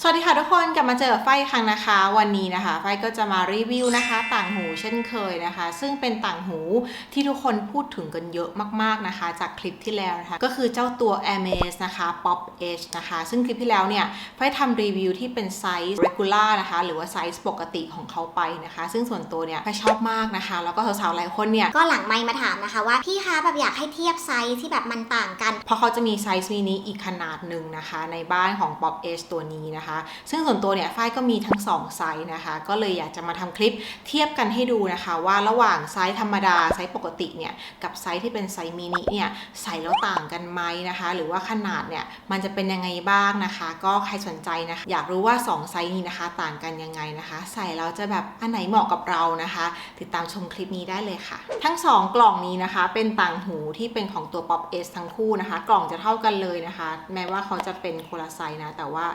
สวัสดีค่ะทุกคนกลับมาเจอกับไฟอีกครั้งนะคะ วันนี้นะคะไฟก็จะมารีวิวนะคะ ต่างหูเช่นเคยนะคะ ซึ่งเป็นต่างหูที่ทุกคนพูดถึงกันเยอะมากๆนะคะ จากคลิปที่แล้วนะคะก็คือเจ้าตัว a m a z นะคะ Pop Edge นะคะ ซึ่งคลิปที่แล้วเนี่ยไฟทำรีวิวที่เป็นไซส์ regular นะคะ หรือว่าไซส์ปกติของเขาไปนะคะ ซึ่งส่วนตัวเนี่ยไฟชอบมากนะคะ แล้วก็สาวๆหลายคนเนี่ยก็หลังไมค์มาถามนะคะว่าพี่คะแบบอยากให้เทียบไซส์ที่แบบมันต่างกัน เพราะเขาจะมีไซส์มินิอีกขนาดหนึ่งนะคะ ในบ้านของ Pop Edge ตัวนี้นะคะซึ่งส่วนตัวเนี่ยฝ้ายก็มีทั้ง 2 ไซส์นะคะ ก็เลยอยากจะมาทำคลิปเทียบกันให้ดูนะคะ ว่าระหว่างไซส์ธรรมดาไซส์ปกติเนี่ยกับไซส์ที่เป็นไซส์มินิเนี่ยใส่แล้วต่างกันไหมนะคะ หรือว่าขนาดเนี่ยมันจะเป็นยังไงบ้างนะคะ ก็ใครสนใจนะคะอยากรู้ว่า 2 ไซส์นี้นะคะ ต่างกันยังไงนะคะ ใส่แล้วจะแบบอันไหนเหมาะกับเรานะคะ ติดตามชมคลิปนี้ได้เลยค่ะ ทั้ง 2 กล่องนี้นะคะ เป็นต่างหูที่เป็นของตัว Pop S ทั้งคู่นะคะ กล่องจะเท่ากันเลยนะคะ แม้ว่าเขาจะเป็นคนละไซส์นะ แต่ว่า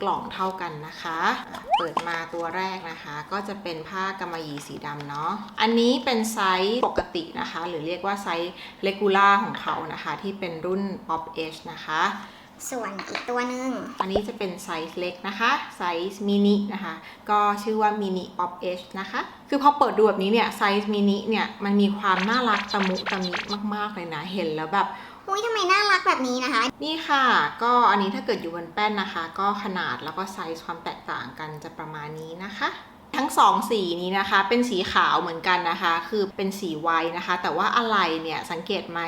กล่องเท่ากันนะคะอะเปิดมาตัวแรกนะคะ ก็จะเป็นผ้ากำมะหยี่สีดำเนาะ อันนี้เป็นไซส์ปกตินะคะ หรือเรียกว่าไซส์เลกูล่าของเขานะคะ ที่เป็นรุ่น Pop S นะคะ ส่วนอีกตัวหนึ่งอันนี้จะเป็นไซส์เล็กนะคะไซส์มินินะคะ ก็ชื่อว่ามินิป๊อปเอชนะคะ คือพอเปิดดูแบบนี้เนี่ยไซส์มินิเนี่ยมันมีความน่ารักตะมุตะมิมากๆเลยนะเห็นแล้วแบบ อุ้ยทำไมน่ารักแบบนี้นะคะ นี่ค่ะ ก็อันนี้ถ้าเกิดอยู่บนแป้นนะคะ ก็ขนาดแล้วก็ไซส์ความแตกต่างกันจะประมาณนี้นะคะ ทั้งสองสีนี้นะคะ เป็นสีขาวเหมือนกันนะคะ คือเป็นสีไวนะคะ แต่ว่าอะไรเนี่ยสังเกตไหม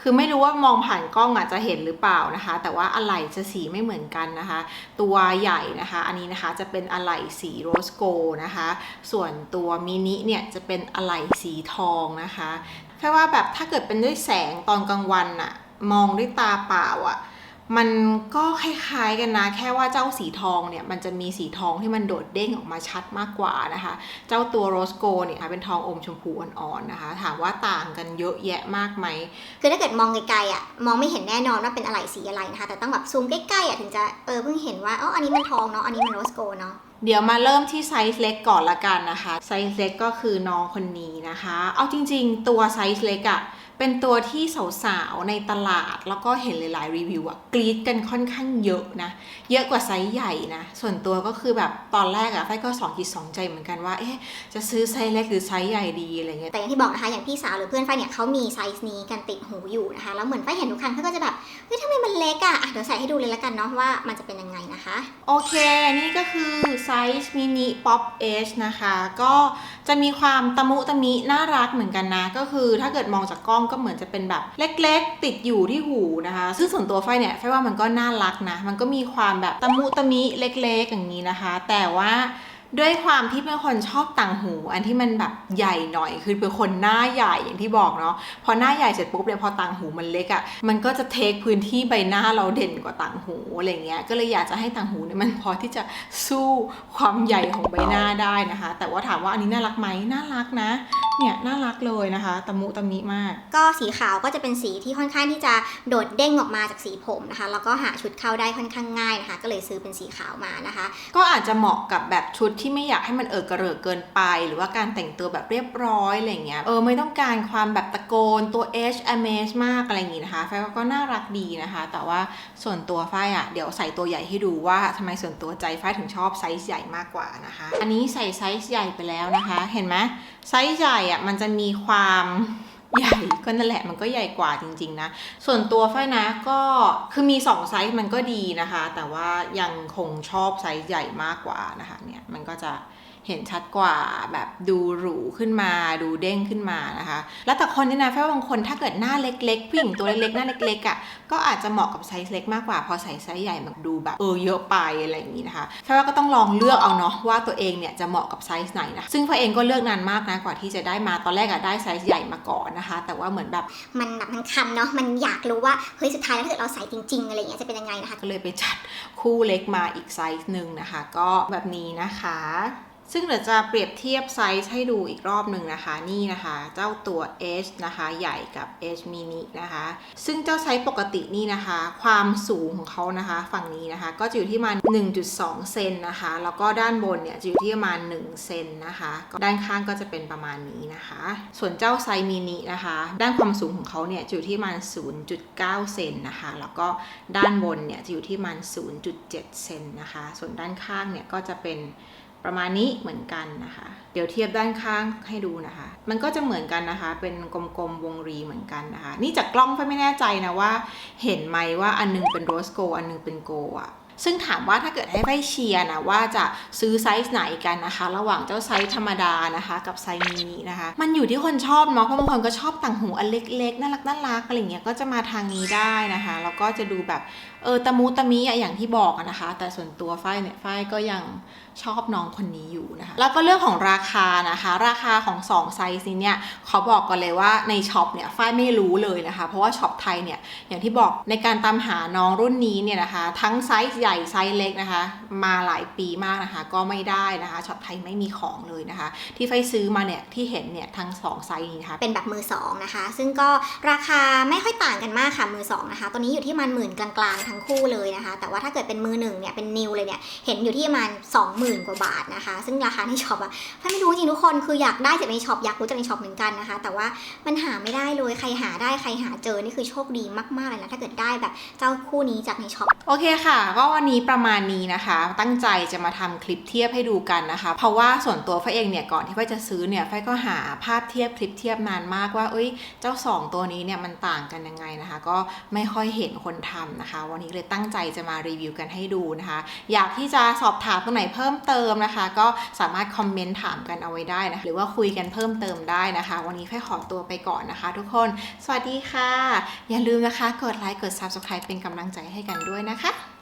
คือไม่รู้ว่ามองผ่านกล้องอาจจะเห็นหรือเปล่านะคะ แต่ว่าอะไหล่จะสีไม่เหมือนกันนะคะ ตัวใหญ่นะคะ อันนี้นะคะจะเป็นอะไหล่สีโรสโกนะคะ ส่วนตัวมินิเนี่ยจะเป็นอะไหล่สีทองนะคะ แค่ว่าแบบถ้าเกิดเป็นด้วยแสงตอนกลางวันอะมองด้วยตาเปล่าอะมันก็คล้ายๆกันนะ แค่ว่าเจ้าสีทองเนี่ยมันจะมีสีทองที่มันโดดเด้งออกมาชัดมากกว่านะคะ เจ้าตัวโรสโกเนี่ยเป็นทองอมชมพูอ่อนๆนะคะ ถามว่าต่างกันเยอะแยะมากไหม คือถ้าเกิดมองไกลๆอะมองไม่เห็นแน่นอนว่าเป็นอะไรสีอะไรนะคะ แต่ต้องแบบซูมใกล้ๆอะถึงจะเออเพิ่งเห็นว่าอ๋ออันนี้มันทองเนาะอันนี้มันโรสโกเนาะ เดี๋ยวมาเริ่มที่ไซส์เล็กก่อนละกันนะคะ ไซส์เล็กก็คือน้องคนนี้นะคะ เอาจริงๆ ตัวไซส์เล็กอะ่ะเป็นตัวที่สาวๆในตลาด แล้วก็เห็นหลายๆรีวิวอะกรีดกันค่อนข้างเยอะนะ เยอะกว่าไซส์ใหญ่นะ ส่วนตัวก็คือแบบตอนแรกอะไฟก็สองจิตสองใจเหมือนกันว่า เอ๊ะ จะซื้อไซส์เล็กหรือไซส์ใหญ่ดีอะไรเงี้ย แต่อย่างที่บอกนะคะ อย่างพี่สาวหรือเพื่อนไฟเนี่ยเขามีไซส์นี้กันติดหูอยู่นะคะ แล้วเหมือนไฟเห็นทุกครั้งเขาก็จะแบบ เฮ้ยทำไมมันเล็กอะอะเดี๋ยวใส่ให้ดูเลยละกันเนาะว่ามันจะเป็นยังไงนะคะ โอเค นี่ก็คือไซไซส์มินิป๊อปเอชนะคะ ก็จะมีความตะมุตะมิน่ารักเหมือนกันนะ ก็คือถ้าเกิดมองจากกล้องก็เหมือนจะเป็นแบบเล็กๆ ติดอยู่ที่หูนะคะ ซึ่งส่วนตัวไฟเนี่ยไฟว่ามันก็น่ารักนะ มันก็มีความแบบตะมุตะมิเล็กๆ อย่างนี้นะคะ แต่ว่า ด้วยความที่เป็นคนชอบต่างหู อันที่มันแบบใหญ่หน่อยคือเป็นคนหน้าใหญ่อย่างที่บอกเนาะพอหน้าใหญ่เสร็จปุ๊บเนี่ยพอต่างหูมันเล็กอะ่ะมันก็จะเทคพื้นที่ใบหน้าเราเด่นกว่าต่างหูอะไรเงี้ยก็เลยอยากจะให้ต่างหูเนี่ยมันพอที่จะสู้ความใหญ่ของใบหน้าได้นะคะ แต่ว่าถามว่าอันนี้น่ารักไหมน่ารักนะเนี่ยน่ารักเลยนะคะตะมุตะมิมาก ก็สีขาวก็จะเป็นสีที่ค่อนข้างที่จะโดดเด้งออกมาจากสีผมนะคะ แล้วก็หาชุดเข้าได้ค่อนข้างง่ายนะคะ ก็เลยซื้อเป็นสีขาวมานะคะ ก็อาจจะเหมาะกับแบบชุดที่ที่ไม่อยากให้มันเออกระเริกเกินไป หรือว่าการแต่งตัวแบบเรียบร้อยอะไรเงี้ยเออไม่ต้องการความแบบตะโกนตัว H a m a z มากอะไรอย่างงี้นะคะไฟก็น่ารักดีนะคะ แต่ว่าส่วนตัวไฟอะเดี๋ยวใส่ตัวใหญ่ให้ดูว่าทำไมส่วนตัวใจไฟถึงชอบไซส์ใหญ่มากกว่านะคะ อันนี้ใส่ไซส์ใหญ่ไปแล้วนะคะ เห็นไหมไซส์ใหญ่อะมันจะมีความ ใหญ่ก็นั่นแหละมันก็ใหญ่กว่าจริง ๆ นะ ส่วนตัวไฟนะก็คือมี 2 ไซส์มันก็ดีนะคะ แต่ว่ายังคงชอบไซส์ใหญ่มากกว่านะคะเนี่ยมันก็จะ เห็นชัดกว่าแบบดูหรูขึ้นมา ดูเด้งขึ้นมานะคะ แล้วแต่คนนี่นะไฟว่าบางคนถ้าเกิดหน้าเล็กๆผู้หญิงตัวเล็กๆหน้าเล็กๆอะ่ะก็อาจจะเหมาะกับไซส์เล็กมากกว่าพอใส่ไซส์ใหญ่มันดูแบบเออเยอะไปอะไรอย่างนี้นะคะไฟว่าก็ต้องลองเลือกเอาเนาะว่าตัวเองเนี่ยจะเหมาะกับไซส์ไหนนะซึ่งไฟเองก็เลือกนานมากนะกว่าที่จะได้มาตอนแรกอะได้ไซส์ใหญ่มาก่อนนะคะ แต่ว่าเหมือนแบบมันแบบมันคันเนาะมันอยากรู้ว่าเฮ้ยสุดท้ายแล้วถ้าเกิดเราใส่จริงๆอะไรอย่างเงี้ยจะเป็นยังไงนะคะก็เลยไปจัดคู่เล็กมาอีกไซส์หนึ่งนะคะ ก็แบบนี้นะคะ ซึ่งเดี๋ยวจะเปรียบเทียบไซส์ให้ดูอีกรอบหนึ่งนะคะ นี่นะคะ เจ้าตัว H นะคะ ใหญ่กับ H mini นะคะ ซึ่งเจ้าไซส์ปกตินี่นะคะ ความสูงของเขานะคะ ฝั่งนี้นะคะ ก็จะอยู่ที่ประมาณ1.2 เซนนะคะ แล้วก็ด้านบนเนี่ยจะอยู่ที่ประมาณ 1 เซนนะคะด้านข้างก็จะเป็นประมาณนี้นะคะ ส่วนเจ้าไซส์มินินะคะ ด้านความสูงของเขาเนี่ยจะอยู่ที่ประมาณ 0.9 เซนนะคะ แล้วก็ด้านบนเนี่ยจะอยู่ที่ประมาณ 0.7 เซนนะคะ ส่วนด้านข้างเนี่ยก็จะเป็น ประมาณนี้เหมือนกันนะคะ เดี๋ยวเทียบด้านข้างให้ดูนะคะ มันก็จะเหมือนกันนะคะ เป็นกลมๆวงรีเหมือนกันนะคะ นี่จากกล้องไฟไม่แน่ใจนะว่า เห็นไหมว่าอันนึงเป็นโรสโกอันนึงเป็นโกอะ ซึ่งถามว่าถ้าเกิดให้ไฟเชียร์นะว่าจะซื้อไซส์ไหนกันนะคะ ระหว่างเจ้าไซส์ธรรมดานะคะ กับไซส์มินินะคะ มันอยู่ที่คนชอบเนาะเพราะบางคนก็ชอบต่างหูอันเล็กๆน่ารักน่ารักอะไรเงี้ยก็จะมาทางนี้ได้นะคะแล้วก็จะดูแบบเออตะมูตะมีอะอย่างที่บอกนะคะ แต่ส่วนตัวไฟเนี่ยไฟก็ยังชอบน้องคนนี้อยู่นะคะ แล้วก็เรื่องของราคานะคะ ราคาของ2ไซส์นี้เนี่ยเขาบอกกันเลยว่าในช็อปเนี่ยฝ้ายไม่รู้เลยนะคะ เพราะว่าช็อปไทยเนี่ยอย่างที่บอกในการตามหาน้องรุ่นนี้เนี่ยนะคะ ทั้งไซส์หญ่ไซส์เล็กนะคะ มาหลายปีมากนะคะ ก็ไม่ได้นะคะช็อปไทยไม่มีของเลยนะคะ ที่ไฟซื้อมาเนี่ยที่เห็นเนี่ยทั้ง2ไซส์นี้นะคะเป็นแบบมือสองนะคะ ซึ่งก็ราคาไม่ค่อยต่างกันมากค่ะมือสองนะคะตัวนี้อยู่ที่ประมันหมื่นกลางๆทั้งคู่เลยนะคะ แต่ว่าถ้าเกิดเป็นมือหนึ่งเนี่ยเป็นนิวเลยเนี่ยเห็นอยู่ที่ประมาณ20,000 กว่าบาทนะคะ ซึ่งราคาในช็อปอะถ้าไม่รู้จริงทุกคนคืออยากได้จากในช็อปอยากรู้จากในช็อปเหมือนกันนะคะ แต่ว่ามันหาไม่ได้เลยใครหาได้ใครหาเจอนี่คือโชคดีมากๆเลยนะถ้าเกิดได้แบบเจ้าคู่นี้จากในช็อปโอเคค่ะก็วันนี้ประมาณนี้นะคะ ตั้งใจจะมาทำคลิปเทียบให้ดูกันนะคะ เพราะว่าส่วนตัวไฟเองเนี่ยก่อนที่ไฟจะซื้อเนี่ยไฟก็หาภาพเทียบคลิปเทียบนานมากว่า เอ้ย เจ้า 2 ตัวนี้เนี่ยมันต่างกันยังไงนะคะ ก็ไม่ค่อยเห็นคนทำนะคะ วันนี้เลยตั้งใจจะมารีวิวกันให้ดูนะคะ อยากที่จะสอบถามตรงไหนเพิ่มเติมนะคะ ก็สามารถคอมเมนต์ถามกันเอาไว้ได้นะะหรือว่าคุยกันเพิ่มเติมได้นะคะ วันนี้ไฟขอตัวไปก่อนนะคะ ทุกคน สวัสดีค่ะ อย่าลืมนะคะ กดไลค์กด subscribe เป็นกำลังใจให้กันด้วยนะคะ